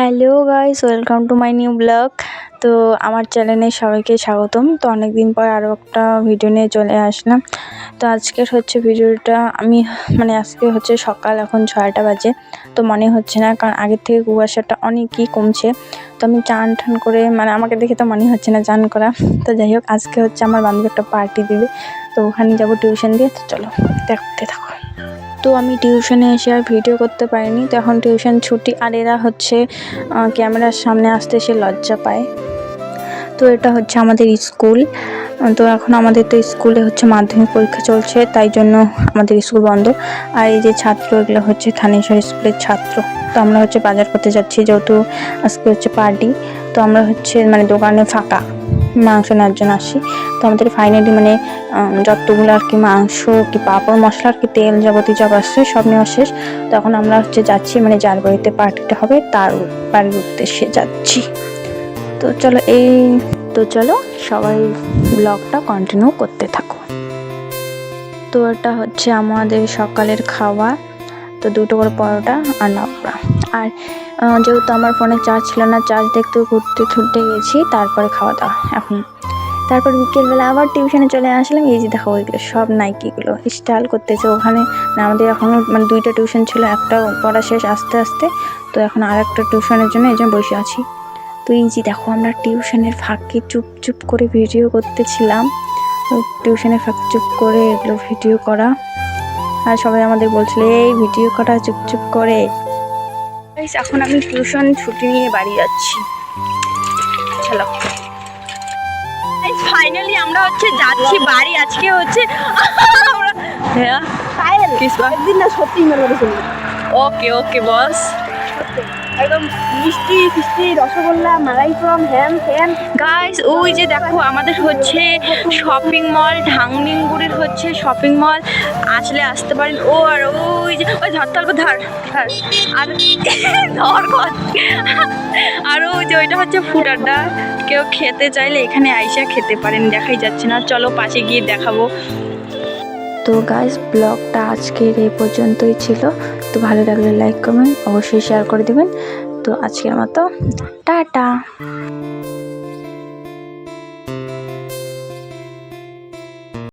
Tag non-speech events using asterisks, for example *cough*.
Hello guys, welcome to my new blog. তো আমার চ্যানেলে সবাইকে স্বাগতম। তো অনেক দিন পর আরও একটা ভিডিও নিয়ে চলে আসলাম। তো আজকের হচ্ছে ভিডিওটা আমি মানে আজকে হচ্ছে সকাল, এখন ছয়টা বাজে। তো মনে হচ্ছে না, কারণ আগের থেকে কুয়াশাটা অনেকই কমছে। তো আমি চান টান করে মানে আমাকে দেখে তো মনে হচ্ছে না চান করা। তো যাই হোক, আজকে হচ্ছে আমার বান্ধবী একটা পার্টি দিবে। তো ওখানে যাব টিউশন দিয়ে। তো চলো দেখতে থাকো। তো আমি টিউশনে এসে আর ভিডিও করতে পারিনি। তো এখন টিউশন ছুটি আর এরা হচ্ছে ক্যামেরার সামনে আসতে সে লজ্জা পায়। তো এটা হচ্ছে আমাদের স্কুল। তো এখন আমাদের তো স্কুলে হচ্ছে মাধ্যমিক পরীক্ষা চলছে, তাই জন্য আমাদের স্কুল বন্ধ। আর এই যে ছাত্র, এগুলো হচ্ছে থানেশ্বর স্কুলের ছাত্র। তো আমরা হচ্ছে বাজার করতে যাচ্ছি, যেহেতু আজকে হচ্ছে পার্টি তো আমরা হচ্ছে মানে দোকানে ফাঁকা। মাংস নেওয়ার জন্য আসি। তো আমাদের ফাইনালি মানে যতগুলো আর কি মাংস কি পাঁপড়, মশলা আর কি তেল যাবতীয় যা আসছে সব নেওয়া শেষ। তখন আমরা হচ্ছে যাচ্ছি মানে যার বাড়িতে পার্টিটা হবে, তার বাড়ির উদ্দেশ্যে যাচ্ছি। তো চলো এই, তো চলো সবাই ব্লগটা কন্টিনিউ করতে থাকো। তো এটা হচ্ছে আমাদের সকালের খাওয়া। তো দুটো করে পরোটা আর লাবড়া আর যেহেতু আমার ফোনে চার্জ ছিল না চার্জ দেখতে ঘুরতে ছুটতে গেছি, তারপরে খাওয়া দাওয়া, এখন। তারপর বিকেলবেলা আবার টিউশনে চলে আসলাম, এই যে দেখো ওইগুলো সব নাইকিগুলো স্টাইল করতেছে ওখানে। আমাদের এখনও মানে দুইটা টিউশন ছিল, একটা পড়া শেষ আস্তে আস্তে, তো এখন আর একটা টিউশনের জন্য এই বসে আছি। তো এই যে দেখো আমরা টিউশনের ফাঁকে চুপ চুপ করে ভিডিও করতেছিলাম টিউশনের ফাঁকে চুপ করে এগুলো ভিডিও করা। আর সবাই আমাদের বলছিল, এই ভিডিও করা চুপ চুপ করে? এখন আমি টিউশন ছুটি নিয়ে বাড়ি যাচ্ছি। চলো। ফাইনালি আমরা হচ্ছে যাচ্ছি বাড়ি। আজকে হচ্ছে *laughs* আমরা হ্যাঁ? একদিন না সত্যি ওকে ওকে বস মিষ্টি, ফিষ্টি রসগোল্লা, মালাই গাইস ওই যে দেখো, আমাদের হচ্ছে শপিং মল ঢাংনিংগুড়ির হচ্ছে শপিং মল আসলে আসতে পারেন। ও আর ওই যে, ওই ধর তল্প ধর ধর। আর ধর আর ওই যে, ওইটা হচ্ছে ফুটারটা কেউ খেতে চাইলে এখানে আইসা খেতে পারেন, দেখাই যাচ্ছে না। চলো, পাশে গিয়ে দেখাবো। তো গাইস ব্লগটা আজকের এ পর্যন্তই ছিল। তো ভালো লাগলে লাইক কমেন্ট অবশ্যই শেয়ার করে দেবেন। তো আজকের মতো, টাটা।